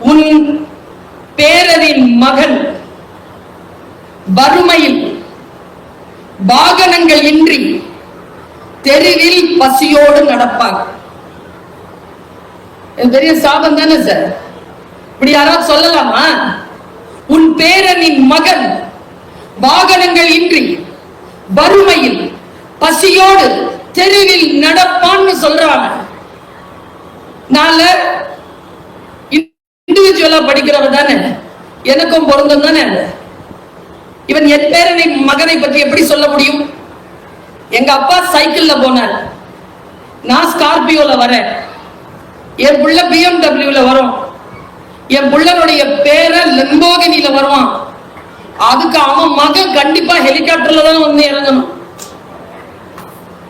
உன் பேரரின் மகன் வறுமையில் வாகனங்கள் இன்றி தெருவில் பசியோடு நடப்பாங்க பெரிய சாபம் தானே சார் இப்படி யாராவது சொல்லலாமா? உன் பேரனின் மகன் வாகனங்கள் இன்றி வறுமையில் பசியோடு தெருவில் நடப்பான்னு சொல்றாங்க. நால இண்டிவிஜுவலா படிக்கிறவன் தானே? எனக்கும் பொருந்தும் தானே அது. இவன் என் பேரனை மகனை பற்றி எப்படி சொல்ல முடியும்? எங்க அப்பா சைக்கிள்ல போனார். நான் ஸ்கார்பியோல வரேன். என் புள்ள பிஎம்டபிள்யூல வரும். என் புள்ளனுடைய பேர லெம்போகினில வருவான். அதுக்கு அவன் மகன் கண்டிப்பா ஹெலிகாப்டர்ல தான் வந்து இறங்கணும்.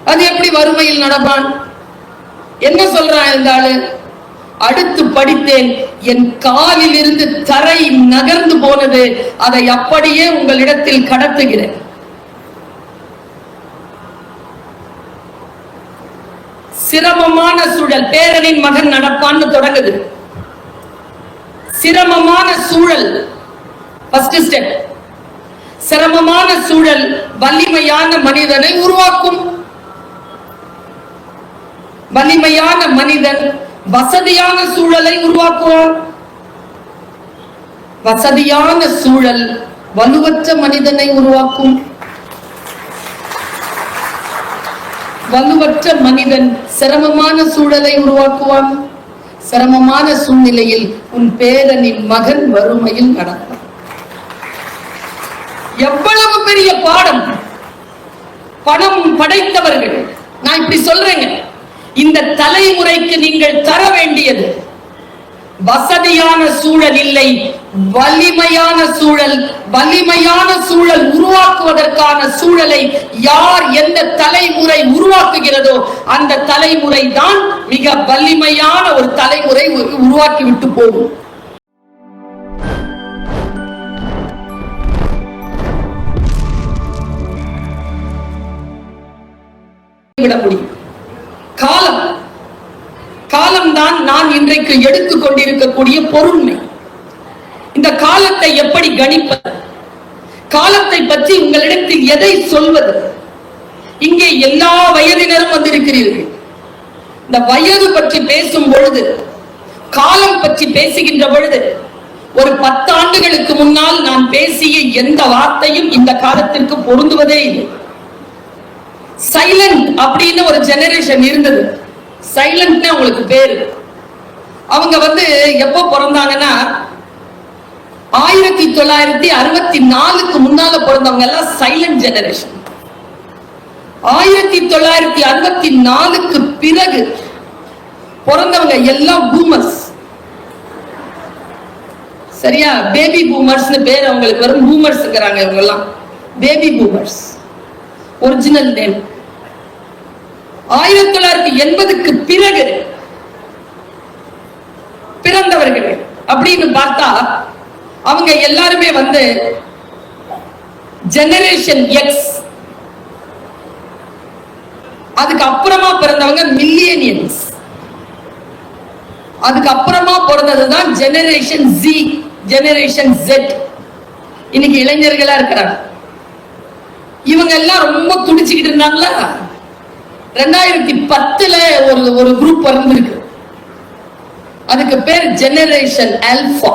அது எப்படி வறுமையில் நடப்பான்? என்ன சொல்றான் இந்த ஆளு? அடுத்து படித்தேன். என் காலில் இருந்து தரை நகர்ந்து போனது அதை அப்படியே உங்களிடத்தில் கடத்துகிறேன். சிரமமான சூழல் பேரனின் மகன் நடப்பான்னு தொடங்குது. சிரமமான சூழல் ஃபர்ஸ்ட் ஸ்டெப் சிரமமான சூழல் வலிமையான மனிதனை உருவாக்கும். வலிமையான மனிதன் வசதியான சூழலை உருவாக்குவான் வசதியான சூழல் வலுவற்ற மனிதனை உருவாக்கும். வலுவற்ற மனிதன் சிரமமான சூழலை உருவாக்குவான். சிரமமான சூழ்நிலையில் உன் பேரனின் மகன் வறுமையில் நடப்பான். எவ்வளவு பெரிய பாடம். பணம் படைத்தவர்கள். நான் இப்படி சொல்றேங்க. இந்த தலைமுறைக்கு நீங்கள் தர வேண்டியது. வசதியான சூழல் இல்லை வலிமையான சூழல் வலிமையான சூழல் உருவாக்குவதற்கான சூழலை யார் எந்த தலைமுறை உருவாக்குகிறதோ அந்த தலைமுறை தான் மிக வலிமையான ஒரு தலைமுறை உருவாக்கி விட்டு போகும். விட முடியும். காலம். காலம்தான் நான் இன்றைக்கு எடுத்துக் கொண்டிருக்கக்கூடிய பொருண்மை. இந்த காலத்தை எப்படி கணிப்பது? காலத்தை பற்றி உங்களிடத்தில் எதை சொல்வது? இங்கே எல்லா வயதினரும் வந்திருக்கிறீர்கள். இந்த வயது பற்றி பேசும் பொழுது காலம் பற்றி பேசுகின்ற பொழுது ஒரு பத்தாண்டுகளுக்கு முன்னால் நான் பேசிய எந்த வார்த்தையும் இந்த காலத்திற்கு பொருந்துவதே இல்லை. சைலண்ட் அப்படின்னு ஒரு ஜெனரேஷன் இருந்தது. சைலண்ட்னு அவங்களுக்கு பேரு. அவங்க வந்து எப்போ பிறந்தாங்கன்னா ஆயிரத்தி தொள்ளாயிரத்தி அறுபத்தி நாலுக்கு முன்னால பிறந்தவங்க எல்லாம் சைலண்ட் ஜெனரேஷன் ஆயிரத்தி தொள்ளாயிரத்தி அறுபத்தி நாலுக்கு பிறகு பிறந்தவங்க எல்லாம் பூமர்ஸ் சரியா? பேபி பூமர்ஸ்னு பேர் அவங்களுக்கு வரும். பூமர்ஸ்ங்கிறாங்க இவங்க எல்லாம் பேபி பூமர்ஸ் ஒரிஜினல் நேம் ஆயிரத்தி தொள்ளாயிரத்தி எண்பதுக்கு பிறகு பிறந்தவர்கள் அப்படின்னு பார்த்தா அவங்க எல்லாருமே வந்து ஜெனரேஷன் எக்ஸ் அதுக்கு அப்புறமா பிறந்தவங்க மில்லியனியன்ஸ் அதுக்கு அப்புறமா பிறந்ததுதான் ஜெனரேஷன் ஜி ஜெனரேஷன் ஜெட் இன்னைக்கு இளைஞர்களா இருக்கிறாங்க. இவங்க எல்லாம் ரொம்ப துடிச்சுக்கிட்டு இருந்தாங்களா? ரெண்டாயிரத்தி பத்துல ஒரு ஒரு குரூப் பிறந்திருக்கு. அதுக்கு பேர் ஜெனரேஷன் ஆல்பா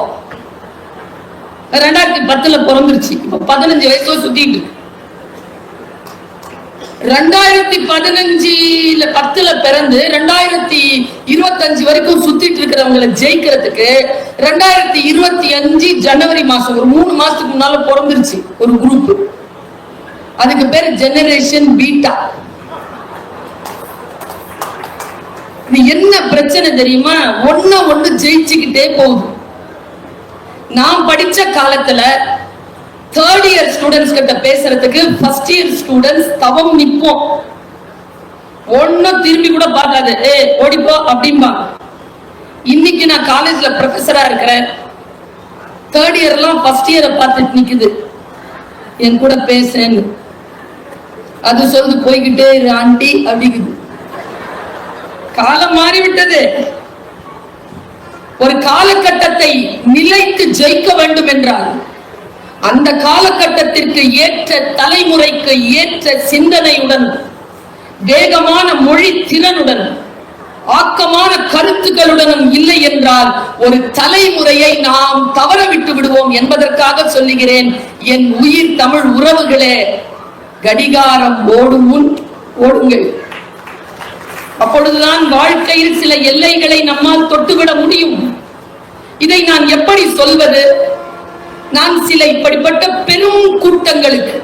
ரெண்டாயிரத்தி பத்துல பிறந்துருச்சு. இப்ப பதினஞ்சு வயசுல சுத்திட்டு இருக்கு. ரெண்டாயிரத்தி பதினஞ்சுல பத்துல பிறந்து ரெண்டாயிரத்தி இருபத்தஞ்சு வரைக்கும் சுத்திட்டு இருக்கிறவங்களை ஜெயிக்கிறதுக்கு ரெண்டாயிரத்தி இருபத்தி அஞ்சு ஜனவரி மாசம் ஒரு மூணு மாசத்துக்கு முன்னால பிறந்துருச்சு ஒரு குரூப் அதுக்கு பேர் ஜெனரேஷன் பீட்டா இது என்ன பிரச்சனை தெரியுமா? ஒண்ண ஒண்ணு ஜெயிச்சுக்கிட்டே போகுது. நான் படிச்ச காலத்துல தேர்ட் இயர் ஸ்டூடெண்ட்ஸ் கிட்ட பேசுறதுக்கு ஃபர்ஸ்ட் இயர் ஸ்டூடெண்ட்ஸ் தவம் நிற்போம். ஒன்னும் திரும்பி கூட பார்க்காது. ஏ ஓடிப்போ அப்படிம்பா இன்னைக்கு நான் காலேஜ்ல ப்ரொஃபஸரா இருக்கிறேன். தேர்ட் இயர்லாம் ஃபர்ஸ்ட் இயரை பார்த்துட்டு நிக்குது. என் கூட பேசுன்னு அது சொல்லு போய்கிட்டே இரு ஆண்டி அப்படிங்குது. காலம் மாறிவிட்டது. ஒரு காலகட்டத்தை நிலைத்து ஜெயிக்க வேண்டும் என்றால் அந்த காலகட்டத்திற்கு ஏற்ற தலைமுறைக்கு ஏற்ற சிந்தனையுடன் வேகமான மொழி திறனுடன் ஆக்கமான கருத்துக்களுடனும் இல்லை என்றால் ஒரு தலைமுறையை நாம் தவற விட்டு விடுவோம் என்பதற்காக சொல்லுகிறேன். என் உயிர் தமிழ் உறவுகளே கடிகாரம் ஓடும் முன் ஓடுங்கள். அப்பொழுதுதான் வாழ்க்கையில் சில எல்லைகளை நம்மால் தொட்டுவிட முடியும். இதை நான் எப்படி சொல்வது? நான் சில இப்படிப்பட்ட பெரும் கூட்டங்களுக்கு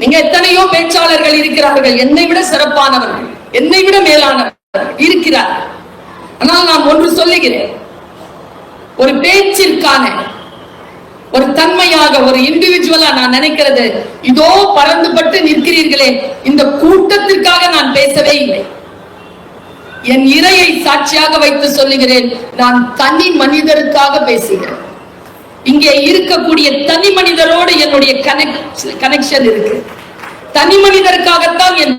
நீங்க எத்தனையோ பேச்சாளர்கள் இருக்கிறார்கள் என்னை விட சிறப்பானவர்கள் என்னை விட மேலானவர்கள் இருக்கிறார்கள். ஆனால் நான் ஒன்று சொல்லுகிறேன். ஒரு பேச்சிற்கான ஒரு தன்மையாக ஒரு இண்டிவிஜுவலா நான் நினைக்கிறது இதோ பறந்துபட்டு நிற்கிறீர்களே இந்த கூட்டத்திற்காக நான் பேசவே இல்லை. என் இறையை சாட்சியாக வைத்து சொல்லுகிறேன் நான் தனி மனிதருக்காக பேசுகிறேன். இங்கே இருக்கக்கூடிய தனி மனிதரோடு என்னுடைய கனெக்ஷன் இருக்கு. தனி மனிதருக்காகத்தான் என்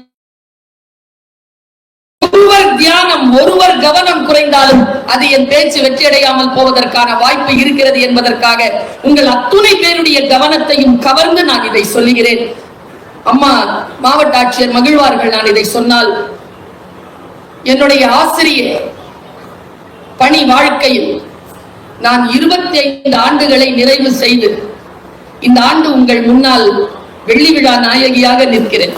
தியானம் ஒருவர் கவனம் குறைந்தாலும் அது என் பேச்சு வெற்றியடையாமல் போவதற்கான வாய்ப்பு இருக்கிறது என்பதற்காக உங்கள் அத்துணை பேருடைய கவனத்தையும் கவர்ந்து நான் இதை சொல்லுகிறேன். அம்மா மாவட்ட ஆட்சியர் மகிழ்வார்கள் நான் இதை சொன்னால். என்னுடைய ஆசிரியர் பணி வாழ்க்கையில் நான் இருபத்தி ஐந்து ஆண்டுகளை நிறைவு செய்து இந்த ஆண்டு உங்கள் முன்னால் வெள்ளி விழா நாயகியாக நிற்கிறேன்.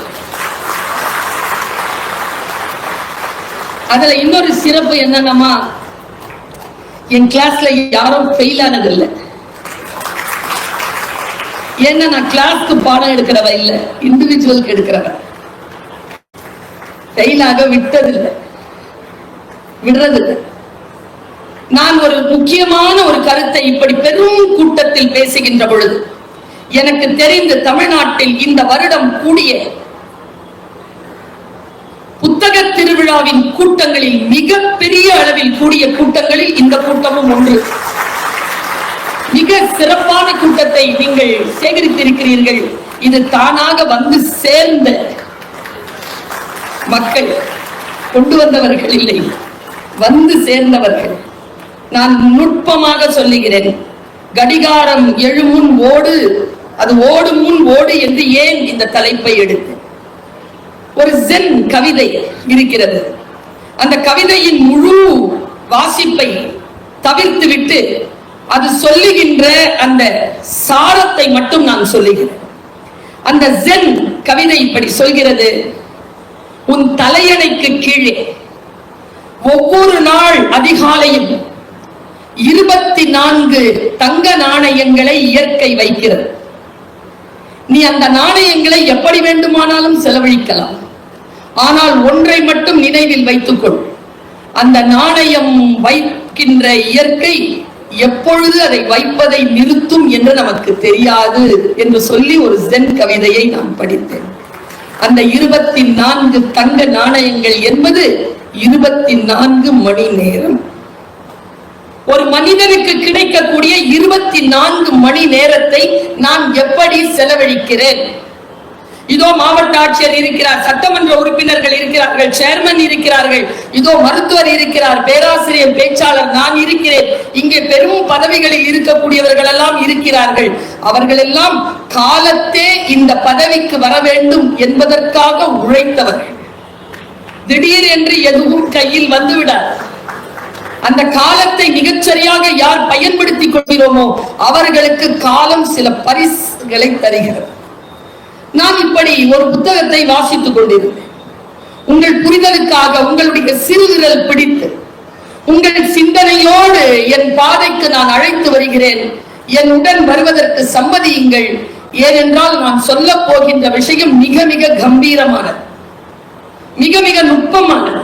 அதுல இன்னொரு சிறப்பு என்னன்னா என் கிளாஸ்ல யாரும் ஃபெயில் ஆனதில்லை. ஏன்னா நான் கிளாஸ்க்கு பாடம் எடுக்கிறவ இல்ல இண்டிவிஜுவலுக்கு எடுக்கிறவ. ஃபெயிலாக விட்டதில்லை. விடுறதில்லை. நான் ஒரு முக்கியமான ஒரு கருத்தை இப்படி பெரும் கூட்டத்தில் பேசுகின்ற பொழுது எனக்கு தெரிந்து தமிழ்நாட்டில் இந்த வருடம் கூடிய புத்தக திருவிழாவின் கூட்டங்களில் மிக பெரிய அளவில் கூடிய கூட்டங்களில் இந்த கூட்டமும் ஒன்று. மிக சிறப்பான கூட்டத்தை நீங்கள் சேகரித்திருக்கிறீர்கள். இது தானாக வந்து சேர்ந்த மக்கள் கொண்டு வந்தவர்கள் இல்லை. வந்து சேர்ந்தவர்கள். நான் நுட்பமாக சொல்லுகிறேன். கடிகாரம் எழுமுன் ஓடு அது ஓடும் முன் ஓடு என்று ஏன் இந்த தலைப்பை எடுத்தேன்? ஒரு ஜென் கவிதை இருக்கிறது. அந்த கவிதையின் முழு வாசிப்பை தவிர்த்து விட்டு அது சொல்லுகின்ற அந்த சாரத்தை மட்டும் நான் சொல்லுகிறேன். அந்த ஜென் கவிதை இப்படி சொல்கிறது உன் தலையணைக்கு கீழே ஒவ்வொரு நாள் அதிகாலையும் இருபத்தி நான்கு தங்க நாணயங்களை இயற்கை வைக்கிறது. நீ அந்த நாணயங்களை எப்படி வேண்டுமானாலும் செலவழிக்கலாம். ஆனால் ஒன்றை மட்டும் நினைவில் வைத்துக்கொள். அந்த நாணயம் வைக்கின்ற இயற்கை எப்பொழுது அதை வைப்பதை நிறுத்தும் என்று நமக்கு தெரியாது என்று சொல்லி ஒரு ஜென் கவிதையை நான் படித்தேன். அந்த இருபத்தி நான்கு தங்க நாணயங்கள் என்பது இருபத்தி நான்கு மணி நேரம். ஒரு மனிதனுக்கு கிடைக்கக்கூடிய இருபத்தி நான்கு மணி நேரத்தை நான் எப்படி செலவழிக்கிறேன்? இதோ மாவட்ட ஆட்சியர் இருக்கிறார் சட்டமன்ற உறுப்பினர்கள் இருக்கிறார்கள் சேர்மன் இருக்கிறார்கள் இதோ மருத்துவர் இருக்கிறார் பேராசிரியர் பேச்சாளர் நான் இருக்கிறேன். இங்கே பெரும் பதவிகளில் இருக்கக்கூடியவர்கள் எல்லாம் இருக்கிறார்கள். அவர்கள் எல்லாம் காலத்தே இந்த பதவிக்கு வர வேண்டும் என்பதற்காக உழைத்தவர்கள். திடீர் என்று எதுவும் கையில் வந்துவிடார் அந்த காலத்தை மிகச்சரியாக யார் பயன்படுத்திக் கொள்கிறோமோ அவர்களுக்கு காலம் சில பரிசுகளை தருகிறது. நான் இப்படி ஒரு புத்தகத்தை வாசித்துக் கொண்டிருந்தேன். உங்கள் புரிதலுக்காக உங்களுடைய சிறுவிரல் பிடித்து உங்கள் சிந்தனையோடு என் பாதைக்கு நான் அழைத்து வருகிறேன். என் உடன் வருவதற்கு சம்மதியுங்கள். ஏனென்றால் நான் சொல்ல போகின்ற விஷயம் மிக மிக கம்பீரமானது. மிக மிக நுட்பமானது.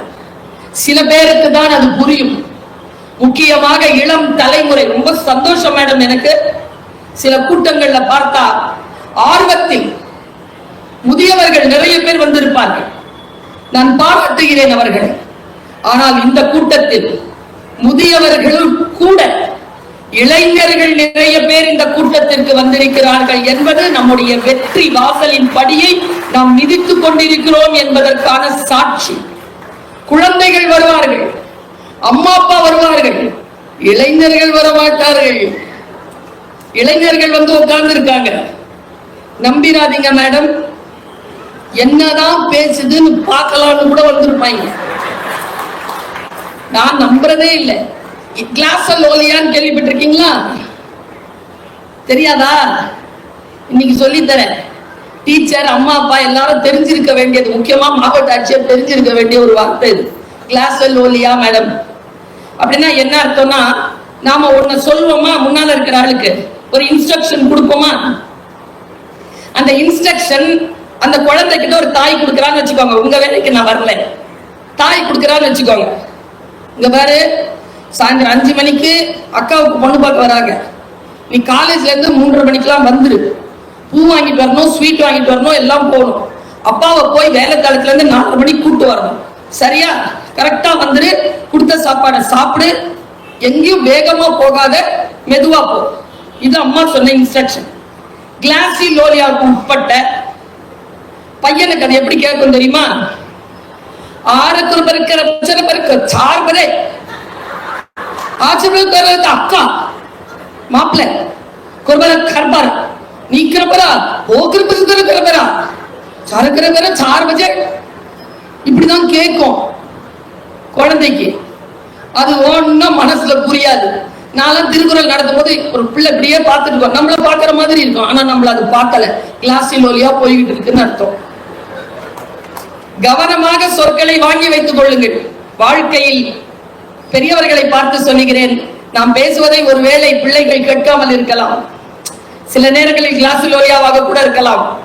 சில பேருக்கு தான் அது புரியும். முக்கியமாக இளம் தலைமுறை. ரொம்ப சந்தோஷம் மேடம் எனக்கு. சில கூட்டங்கள்ல பார்த்தா ஆர்வத்தில் முதியவர்கள் நிறைய பேர் வந்திருப்பார்கள். நான் பாராட்டுகிறேன் அவர்களை. ஆனால் இந்த கூட்டத்தில் முதியவர்களும் கூட இளைஞர்கள் நிறைய பேர் இந்த கூட்டத்திற்கு வந்திருக்கிறார்கள் என்பது நம்முடைய வெற்றி வாசலின் படியை நாம் மிதித்துக் கொண்டிருக்கிறோம் என்பதற்கான சாட்சி. குழந்தைகள் வருவார்கள். அம்மா அப்பா வருவார்கள். இளைஞர்கள் வர மாட்டார்கள் இளைஞர்கள் வந்து உட்கார்ந்து இருக்காங்க நம்பிராதீங்க மேடம் என்னதான் பேசுதுன்னு பார்க்கலாம்னு கூட வந்திருப்பாங்க. நான் நம்புறதே இல்லை. கிளாஸ் லோலியான்னு கேள்விப்பட்டிருக்கீங்களா? தெரியாதா? இன்னைக்கு சொல்லித்தரேன். டீச்சர் அம்மா அப்பா எல்லாரும் தெரிஞ்சிருக்க வேண்டியது முக்கியமா மாவட்ட ஆட்சியர் தெரிஞ்சிருக்க வேண்டிய ஒரு வார்த்தை இது. கிளாஸ் லோலியா மேடம் அப்படின்னா என்ன அர்த்தம்னா நாம ஒண்ணு சொல்லுவோமா முன்னால இருக்கிற ஆளுக்கு. ஒரு இன்ஸ்ட்ரக்ஷன் கொடுப்போமா? அந்த இன்ஸ்ட்ரக்ஷன் அந்த குழந்தைகிட்ட ஒரு தாய் கொடுக்குறான்னு வச்சுக்கோங்க. உங்க வேலைக்கு நான் வரல. தாய் கொடுக்குறான்னு வச்சுக்கோங்க. இங்க பாரு சாயந்தரம் அஞ்சு மணிக்கு அக்காவுக்கு பொண்ணு பார்க்க வராங்க. நீ காலேஜ்ல இருந்து மூன்றரை மணிக்கெல்லாம் வந்துரு. பூ வாங்கிட்டு வரணும் ஸ்வீட் வாங்கிட்டு வரணும் எல்லாம் போகணும். அப்பாவை போய் வேலை காலத்துல இருந்து நாலு மணிக்கு கூப்பிட்டு வரணும். சரியா? கரெக்டா வந்துரு. கொடுத்த சாப்பாடை சாப்பிடு. எங்கேயும் வேகமா போகாத. மெதுவா போ. இது அம்மா சொன்ன இன்ஸ்ட்ரக்ஷன் கிளாசி லோலியாவுக்கு உட்பட்ட பையனுக்கு அது எப்படி கேட்கும் தெரியுமா? ஆறுக்கு இருக்கிற பிரச்சனை பெருக்க. சார்பதே ஆச்சரியத்தை அக்கா. மாப்பிள்ள. குருபர கர்பர் நீ கிருபரா ஓ கிருபரா சரக்கிற பேர சார் பஜே இப்படிதான் கேட்கும் குழந்தைக்கு. அது ஒன்றும் மனசுல புரியாது. நான்லாம் திருக்குறள் நடத்தும் போது ஒரு பிள்ளை இப்படியே பார்த்துட்டு இருக்கோம் நம்மள பாக்குற மாதிரி இருக்கும். ஆனா நம்மள அது பார்க்கல. கிளாஸில் ஒலியா போய்கிட்டு இருக்குன்னு அர்த்தம். கவனமாக சொற்களை வாங்கி வைத்துக் கொள்ளுங்கள். வாழ்க்கையில் பெரியவர்களை பார்த்து சொல்லுகிறேன். நாம் பேசுவதை ஒருவேளை பிள்ளைகள் கேட்காமல் இருக்கலாம். சில நேரங்களில் கிளாஸில் ஒலியாவாக கூட இருக்கலாம்.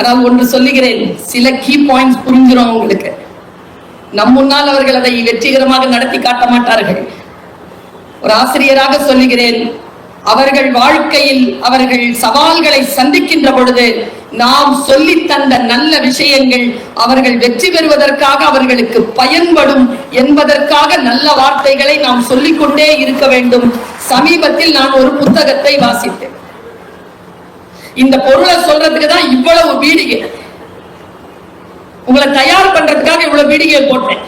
ஆனால் ஒன்று சொல்லுகிறேன் சில கீ பாயிண்ட்ஸ் புரிஞ்சிடும் உங்களுக்கு. நம் முன்னால் அவர்கள் அதை வெற்றிகரமாக நடத்தி காட்ட மாட்டார்கள். ஒரு ஆசிரியராக சொல்லுகிறேன் அவர்கள் வாழ்க்கையில் அவர்கள் சவால்களை சந்திக்கின்ற பொழுது நாம் சொல்லி தந்த நல்ல விஷயங்கள் அவர்கள் வெற்றி பெறுவதற்காக அவர்களுக்கு பயன்படும் என்பதற்காக நல்ல வார்த்தைகளை நாம் சொல்லிக்கொண்டே இருக்க வேண்டும். சமீபத்தில் நான் ஒரு புத்தகத்தை வாசித்தேன். இந்த பொருளை சொல்றதுக்கு தான் இவ்வளவு பீடிகை. உங்களை தயார் பண்றதுக்காக இவ்வளவு பீடிகையை போட்டேன்.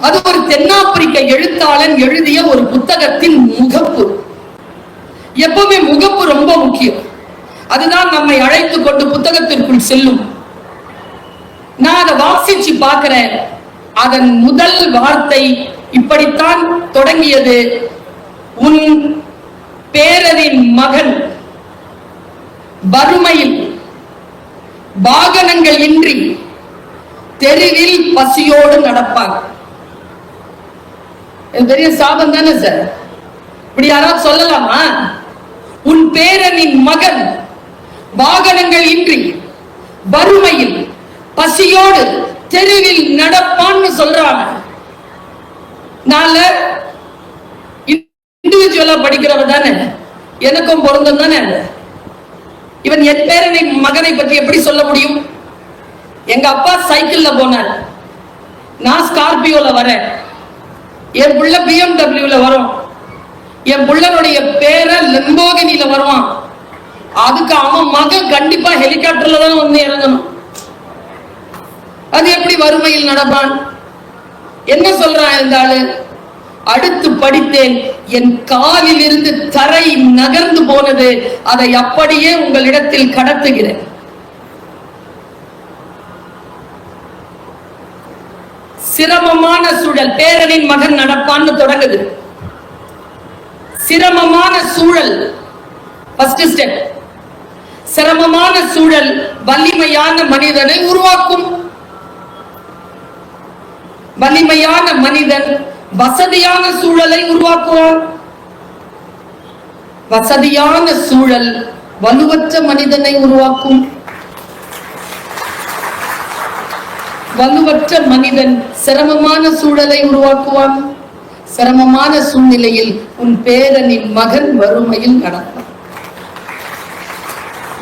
அது ஒரு தென்னாப்பிரிக்க எழுத்தாளன் எழுதிய ஒரு புத்தகத்தின் முகப்பு. எப்பவுமே முகப்பு ரொம்ப முக்கியம். அதுதான் நம்மை அழைத்து கொண்டு புத்தகத்திற்குள் செல்லும். நான் அதை வாசிச்சு பார்க்கிறேன். அதன் முதல் வார்த்தை இப்படித்தான் தொடங்கியது. உன் பேரரின் மகன். வறுமையில் வாகனங்கள் இன்றி தெருவில் பசியோடு நடப்பாங்க என் பெரிய சாபம் தானே சார்? இப்படி யாராவது சொல்லலாமா? உன் பேரனின் மகன் வாகனங்கள் இன்றி வறுமையில் பசியோடு தெருவில் நடப்பான்னு சொல்றாங்க. நால இண்டிவிஜுவலா படிக்கிறவ தானே. எனக்கும் பொருந்தம் தானே இவன் என் பேரனை மகனை பற்றி எப்படி சொல்ல முடியும்? எங்க அப்பா சைக்கிள்ல போனார். நான் ஸ்கார்பியோல வரேன். என் புள்ள பிஎம்டபிள்யூல வரும். என் புள்ளனுடைய பேர லெம்போகினில வருவான். அதுக்கு அவன் மகன் கண்டிப்பா ஹெலிகாப்டர்ல தான் வந்து இறங்கணும். அது எப்படி வறுமையில் நடப்பான்? என்ன சொல்றான் இந்த ஆளு? அடுத்து படித்தேன். என் காலில் இருந்து தரை நகர்ந்து போனது அதை அப்படியே உங்களிடத்தில் கடத்துகிறேன். சிரமமான சூழல் பேரனின் மகன் நடப்பான்னு தொடங்குது. சிரமமான சூழல் ஃபர்ஸ்ட் ஸ்டெப் சிரமமான சூழல் வலிமையான மனிதனை உருவாக்கும். வலிமையான மனிதன் வசதியான சூழலை உருவாக்குவான் வசதியான சூழல் வலுவற்ற மனிதனை உருவாக்கும். வலுவற்ற மனிதன் சிரமமான சூழலை உருவாக்குவான். சிரமமான சூழ்நிலையில் உன் பேரனின் மகன் வறுமையில் நடப்பான்.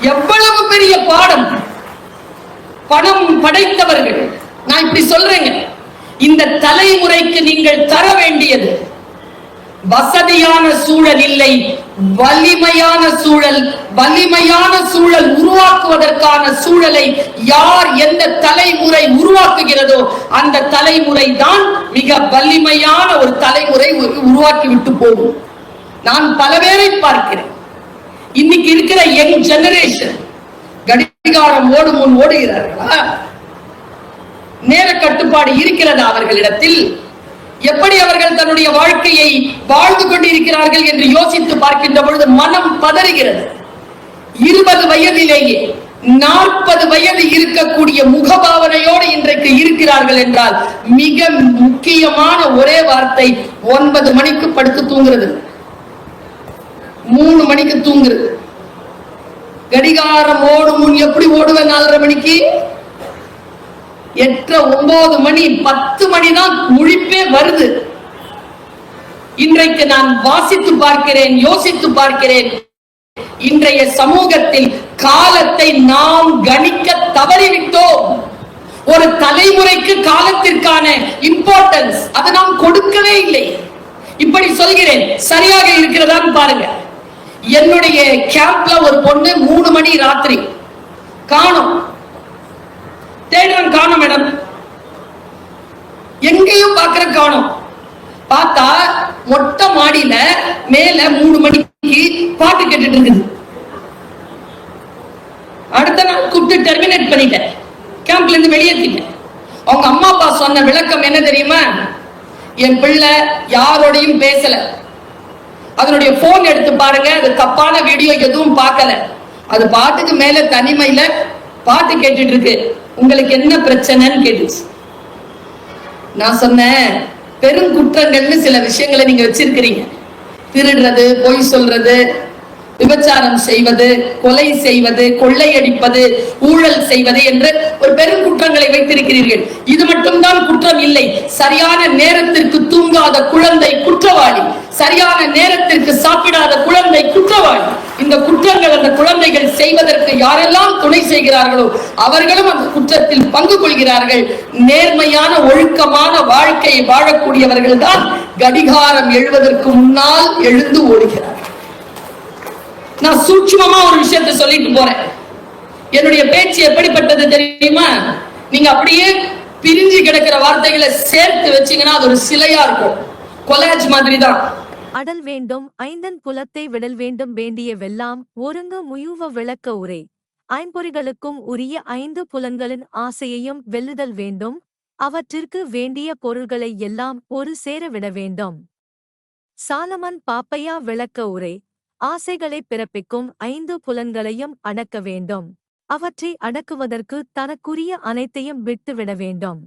எவ்வளவு பெரிய பாடம். பணம் படைத்தவர்கள். நான் இப்படி சொல்றேங்க. இந்த தலைமுறைக்கு நீங்கள் தர வேண்டியது. வசதியான சூழல் இல்லை வலிமையான சூழல் வலிமையான சூழல் உருவாக்குவதற்கான சூழலை யார் எந்த தலைமுறை உருவாக்குகிறதோ அந்த தலைமுறை தான் மிக வலிமையான ஒரு தலைமுறை உருவாக்கி விட்டு போகும். நான் பல பேரை பார்க்கிறேன். இன்னைக்கு இருக்கிற யங் ஜெனரேஷன் கடிகாரம் ஓடும் முன் ஓடுகிறார்களா? நேர கட்டுப்பாடு இருக்கிறதா அவர்களிடத்தில்? எப்படி அவர்கள் தன்னுடைய வாழ்க்கையை வாழ்ந்து கொண்டிருக்கிறார்கள் என்று யோசித்து பார்க்கின்ற பொழுது மனம் பதறுகிறது. இருபது வயதிலேயே நாற்பது வயது இருக்கக்கூடிய முகபாவனையோடு இன்றைக்கு இருக்கிறார்கள் என்றால் மிக முக்கியமான ஒரே வார்த்தை ஒன்பது மணிக்கு படுத்து தூங்குறது. மூணு மணிக்கு தூங்குறது. கடிகாரம் ஓடும் முன் எப்படி ஓடுவேன் நாலரை மணிக்கு? எட்டு ஒன்பது மணி பத்து மணி தான் முழிப்பே வருது. இன்றைக்கு நான் வாசித்து பார்க்கிறேன் யோசித்து பார்க்கிறேன். இன்றைய சமூகத்தில் காலத்தை நாம் கணிக்க தவறிவிட்டோம். ஒரு தலைமுறைக்கு காலத்திற்கான இம்பார்ட்டன்ஸ் அதை நாம் கொடுக்கவே இல்லை. இப்படி சொல்கிறேன் சரியாக இருக்கிறதான்னு பாருங்க. என்னுடைய கேம்ப்ல ஒரு பொண்ணு மூணு மணி ராத்திரி. காணும். தேடுறேன் காணும் மேடம். எங்கேயும் பாக்குற காணும் பார்த்தா மொட்டை மாடியில மேல மூணு மணிக்கு பாட்டு கேட்டுட்டு இருக்குது. அடுத்த நாள் கூப்பிட்டு டெர்மினேட் பண்ணிட்டேன். கேம்ப்ல இருந்து வெளியேற்றிட்டேன் அவங்க அம்மா அப்பா சொன்ன விளக்கம் என்ன தெரியுமா? என் பிள்ளை யாரோடையும் பேசல. அதனுடைய போன் எடுத்து பாருங்க. அது தப்பான வீடியோ எதுவும் பார்க்கல. அது பாட்டுக்கு மேல தனிமையில பாட்டு கேட்டுட்டு இருக்கு உங்களுக்கு என்ன பிரச்சனைன்னு கேட்டுச்சு. நான் சொன்னேன் பெருங்குற்றங்கள்னு சில விஷயங்களை நீங்க வச்சிருக்கிறீங்க. திருடுறது பொய் சொல்றது விபச்சாரம் செய்வது கொலை செய்வது கொள்ளையடிப்பது ஊழல் செய்வது என்று ஒரு பெருங்குற்றங்களை வைத்திருக்கிறீர்கள். இது மட்டும்தான் குற்றம் இல்லை. சரியான நேரத்திற்கு தூங்காத குழந்தை குற்றவாளி. சரியான நேரத்திற்கு சாப்பிடாத குழந்தை குற்றவாளி. இந்த குற்றங்கள் அந்த குழந்தைகள் செய்வதற்கு யாரெல்லாம் துணை செய்கிறார்களோ அவர்களும் அந்த குற்றத்தில் பங்கு கொள்கிறார்கள். நேர்மையான ஒழுக்கமான வாழ்க்கையை வாழக்கூடியவர்கள் தான் கடிகாரம் எழுவதற்கு முன்னால் எழுந்து ஓடுகிறார்கள் நான் சூட்சுமமா ஒரு விஷயத்தை சொல்லிட்டு போறேன். என்னுடைய பேச்சு எப்படிப்பட்டது தெரியுமா? நீங்க அப்படியே பிரிஞ்சு கிடக்கிற வார்த்தைகளை சேர்த்து வச்சீங்கன்னா அது ஒரு சிலையா இருக்கும். கொலாஜ் மாதிரி தான் அடல் வேண்டும் ஐந்தன் புலத்தை விடல் வேண்டும் வேண்டிய வெல்லாம் ஒருங்கு முயுவ விளக்க உரை. ஐம்பொறிகளுக்கும் உரிய ஐந்து புலன்களின் ஆசையையும் வெல்லுதல் வேண்டும் அவற்றிற்கு வேண்டிய பொருள்களை எல்லாம் ஒரு சேர விட வேண்டும். சாலமன் பாப்பையா விளக்க உரை. ஆசைகளை பிறப்பிக்கும் ஐந்து புலன்களையும் அடக்க வேண்டும். அவற்றை அடக்குவதற்கு தனக்குரிய அனைத்தையும் விட்டுவிட வேண்டும்.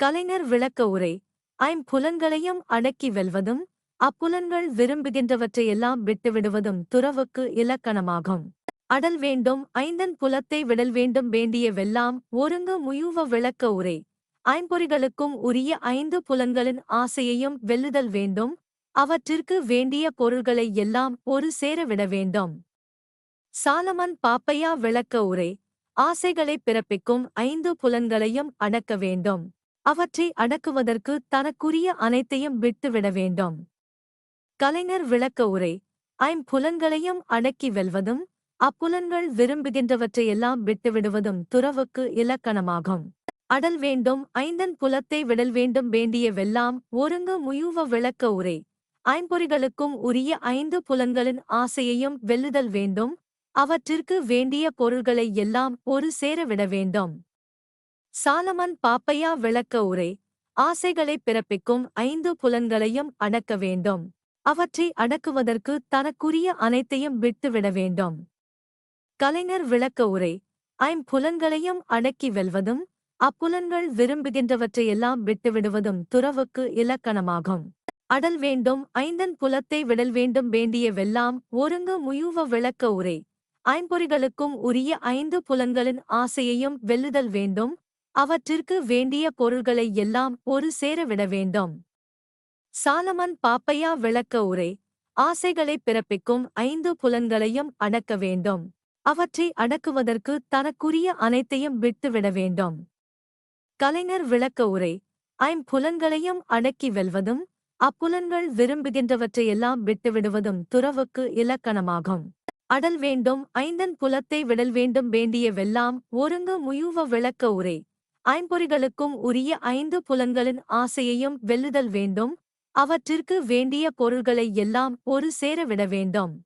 கலைஞர் விளக்க உரை. ஐம்புலன்களையும் அடக்கி வெல்வதும் அப்புலன்கள் விரும்புகின்றவற்றையெல்லாம் விட்டுவிடுவதும் துறவுக்கு இலக்கணமாகும். அடல் வேண்டும் ஐந்தன் புலத்தை விடல் வேண்டும் வேண்டிய வெல்லாம் ஒருங்கு முயுவ விளக்க உரை. ஐம்பொறிகளுக்கும் உரிய ஐந்து புலன்களின் ஆசையையும் வெல்லுதல் வேண்டும் அவற்றிற்கு வேண்டிய பொருள்களை எல்லாம் ஒரு சேரவிட வேண்டும். சாலமன் பாப்பையா விளக்க உரை. ஆசைகளை பிறப்பிக்கும் ஐந்து புலன்களையும் அடக்க வேண்டும். அவற்றை அடக்குவதற்கு தனக்குரிய அனைத்தையும் விட்டுவிட வேண்டும். கலைஞர் விளக்க உரை. ஐம்புலன்களையும் அடக்கி வெல்வதும் அப்புலன்கள் விரும்புகின்றவற்றையெல்லாம் விட்டுவிடுவதும் துறவுக்கு இலக்கணமாகும். அடல் வேண்டும் ஐந்தன் புலத்தை விடல் வேண்டும் வேண்டிய வெல்லாம் ஒருங்கு முயுவ விளக்க உரை. ஐம்பொறிகளுக்கும் உரிய ஐந்து புலன்களின் ஆசையையும் வெல்லுதல் வேண்டும் அவற்றிற்கு வேண்டிய பொருள்களை எல்லாம் ஒரு சேரவிட வேண்டும். சாலமன் பாப்பையா விளக்க உரை. ஆசைகளை பிறப்பிக்கும் ஐந்து புலன்களையும் அடக்க வேண்டும். அவற்றை அடக்குவதற்கு தனக்குரிய அனைத்தையும் விட்டுவிட வேண்டும். கலைஞர் விளக்க உரை ஐம்புலன்களையும் அடக்கி வெல்வதும் அப்புலன்கள் விரும்புகின்றவற்றையெல்லாம் விட்டுவிடுவதும் துறவுக்கு இலக்கணமாகும். அடல் வேண்டும் ஐந்தன் புலத்தை விடல் வேண்டும் வேண்டிய வெல்லாம் ஒருங்கு முயுவ விளக்க உரை ஐம்பொறிகளுக்கும் உரிய ஐந்து புலன்களின் ஆசையையும் வெல்லுதல் வேண்டும் அவற்றிற்கு வேண்டிய பொருள்களை எல்லாம் ஒரு சேரவிட வேண்டும். சாலமன் பாப்பையா விளக்க உரை. ஆசைகளை பிறப்பிக்கும் ஐந்து புலன்களையும் அடக்க வேண்டும். அவற்றை அடக்குவதற்கு தனக்குரிய அனைத்தையும் விட்டுவிட வேண்டும். கலைஞர் விளக்க உரை. ஐம்புலன்களையும் அடக்கி வெல்வதும் அப்புலன்கள் விரும்புகின்றவற்றையெல்லாம் விட்டுவிடுவதும் துறவுக்கு இலக்கணமாகும். அடல் வேண்டும் ஐந்தன் புலத்தை விடல் வேண்டும் வேண்டியவெல்லாம் ஒருங்கு முயுவ விளக்க உரை. ஐம்பொறிகளுக்கும் உரிய ஐந்து புலன்களின் ஆசையையும் வெல்லுதல் வேண்டும் அவற்றிற்கு வேண்டிய பொருள்களை எல்லாம் ஒரு சேரவிட வேண்டும்.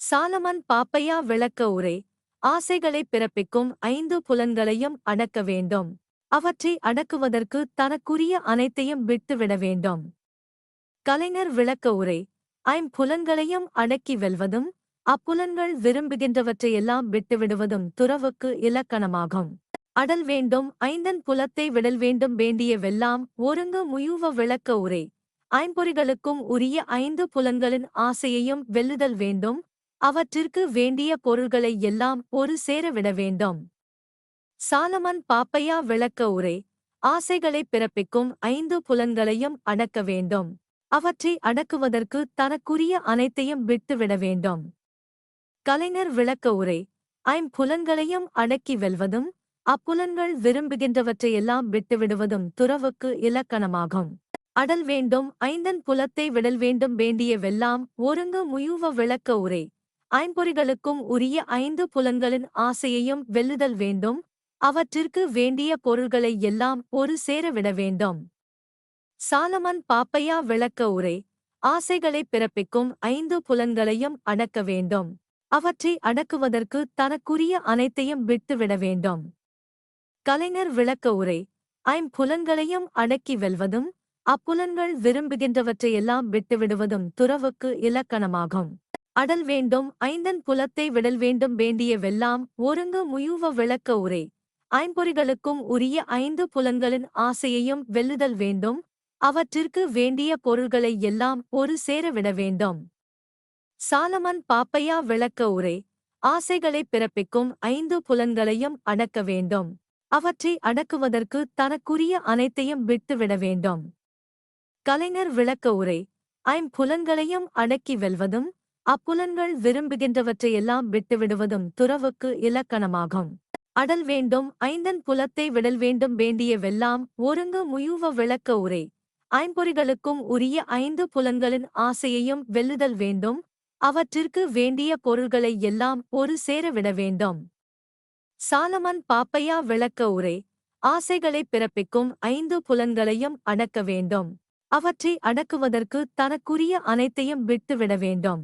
சாலமன் பாப்பையா விளக்க உரை. ஆசைகளை பிறப்பிக்கும் ஐந்து புலன்களையும் அடக்க வேண்டும். அவற்றை அடக்குவதற்கு தனக்குரிய அனைத்தையும் விட்டுவிட வேண்டும். கலைஞர் விளக்க உரை. ஐம்புலன்களையும் அடக்கி வெல்வதும் அப்புலன்கள் விரும்புகின்றவற்றையெல்லாம் விட்டுவிடுவதும் துறவுக்கு இலக்கணமாகும். அடல் வேண்டும் ஐந்தன் புலத்தை விடல் வேண்டும் வேண்டியவெல்லாம் ஒருங்கு முயுவ விளக்க உரை. ஐம்பொறிகளுக்கும் உரிய ஐந்து புலன்களின் ஆசையையும் வெல்லுதல் வேண்டும். அவற்றிற்கு வேண்டிய பொருள்களை எல்லாம் ஒரு சேரவிட வேண்டும். சாலமன் பாப்பையா விளக்க உரை. ஆசைகளை பிறப்பிக்கும் ஐந்து புலன்களையும் அடக்க வேண்டும். அவற்றை அடக்குவதற்கு தனக்குரிய அனைத்தையும் விட்டுவிட வேண்டும். கலைஞர் விளக்க உரை. ஐம்புலன்களையும் அடக்கி வெல்வதும் அப்புலன்கள் விரும்புகின்றவற்றையெல்லாம் விட்டுவிடுவதும் துறவுக்கு இலக்கணமாகும். அடல் வேண்டும் ஐந்தன் புலத்தை விடல் வேண்டும் வேண்டிய வெல்லாம் ஒருங்கு முயுவ விளக்க உரை. ஐம்பொறிகளுக்கும் உரிய ஐந்து புலன்களின் ஆசையையும் வெல்லுதல் வேண்டும் அவற்றிற்கு வேண்டிய பொருள்களை எல்லாம் ஒரு சேர விட வேண்டும். சாலமன் பாப்பையா விளக்க உரை. ஆசைகளை பிறப்பிக்கும் ஐந்து புலன்களையும் அடக்க வேண்டும். அவற்றை அடக்குவதற்கு தனக்குரிய அனைத்தையும் விட்டுவிட வேண்டும். கலைஞர் விளக்க உரை. ஐம்புலன்களையும் அடக்கி வெல்வதும் அப்புலன்கள் விரும்புகின்றவற்றையெல்லாம் விட்டுவிடுவதும் துறவுக்கு இலக்கணமாகும். அடல் வேண்டும் ஐந்தன் புலத்தை விடல் வேண்டும் வேண்டிய வெல்லாம் ஒருங்கு முயுவ விளக்க உரை. ஐம்பொறிகளுக்கும் உரிய ஐந்து புலன்களின் ஆசையையும் வெல்லுதல் வேண்டும் அவற்றிற்கு வேண்டிய பொருள்களை எல்லாம் ஒரு சேரவிட வேண்டும். சாலமன் பாப்பையா விளக்க உரை. ஆசைகளை பிறப்பிக்கும் ஐந்து புலன்களையும் அடக்க வேண்டும். அவற்றை அடக்குவதற்கு தனக்குரிய அனைத்தையும் விட்டுவிட வேண்டும். கலைஞர் விளக்க உரை. ஐம்புலன்களையும் அடக்கி வெல்வதும் அப்புலன்கள் விரும்புகின்றவற்றையெல்லாம் விட்டுவிடுவதும் துறவுக்கு இலக்கணமாகும். அடல் வேண்டும் ஐந்தன் புலத்தை விடல் வேண்டும் வேண்டிய வெல்லாம் ஒருங்கு முயுவ விளக்க உரை. ஐம்பொறிகளுக்கும் உரிய ஐந்து புலன்களின் ஆசையையும் வெல்லுதல் வேண்டும் அவற்றிற்கு வேண்டிய பொருள்களை எல்லாம் ஒரு சேரவிட வேண்டும். சாலமன் பாப்பையா விளக்க உரை. ஆசைகளை பிறப்பிக்கும் ஐந்து புலன்களையும் அடக்க வேண்டும். அவற்றை அடக்குவதற்கு தனக்குரிய அனைத்தையும் விட்டுவிட வேண்டும்.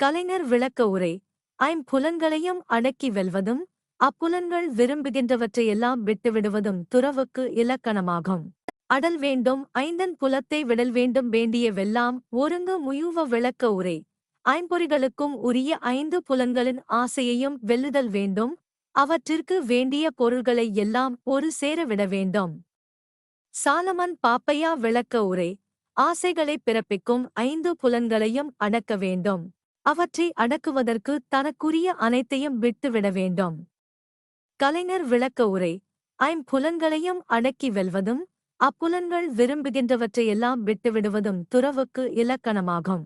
கலைஞர் விளக்க உரை ஐம்புலன்களையும் அடக்கி வெல்வதும் அப்புலன்கள் விரும்புகின்றவற்றையெல்லாம் விட்டுவிடுவதும் துறவுக்கு இலக்கணமாகும். அடல் வேண்டும் ஐந்தன் புலத்தை விடல் வேண்டும் வேண்டிய வெல்லாம் ஒருங்கு முயுவ விளக்க உரை ஐம்பொறிகளுக்கும் உரிய ஐந்து புலன்களின் ஆசையையும் வெல்லுதல் வேண்டும் அவற்றிற்கு வேண்டிய பொருள்களை எல்லாம் ஒரு சேரவிட வேண்டும். சாலமன் பாப்பையா விளக்க உரை. ஆசைகளை பிறப்பிக்கும் ஐந்து புலன்களையும் அடக்க வேண்டும். அவற்றை அடக்குவதற்கு தனக்குரிய அனைத்தையும் விட்டுவிட வேண்டும். கலைஞர் விளக்க உரை. ஐம்புலன்களையும் அடக்கி வெல்வதும் அப்புலன்கள் விரும்புகின்றவற்றையெல்லாம் விட்டுவிடுவதும் துறவுக்கு இலக்கணமாகும்.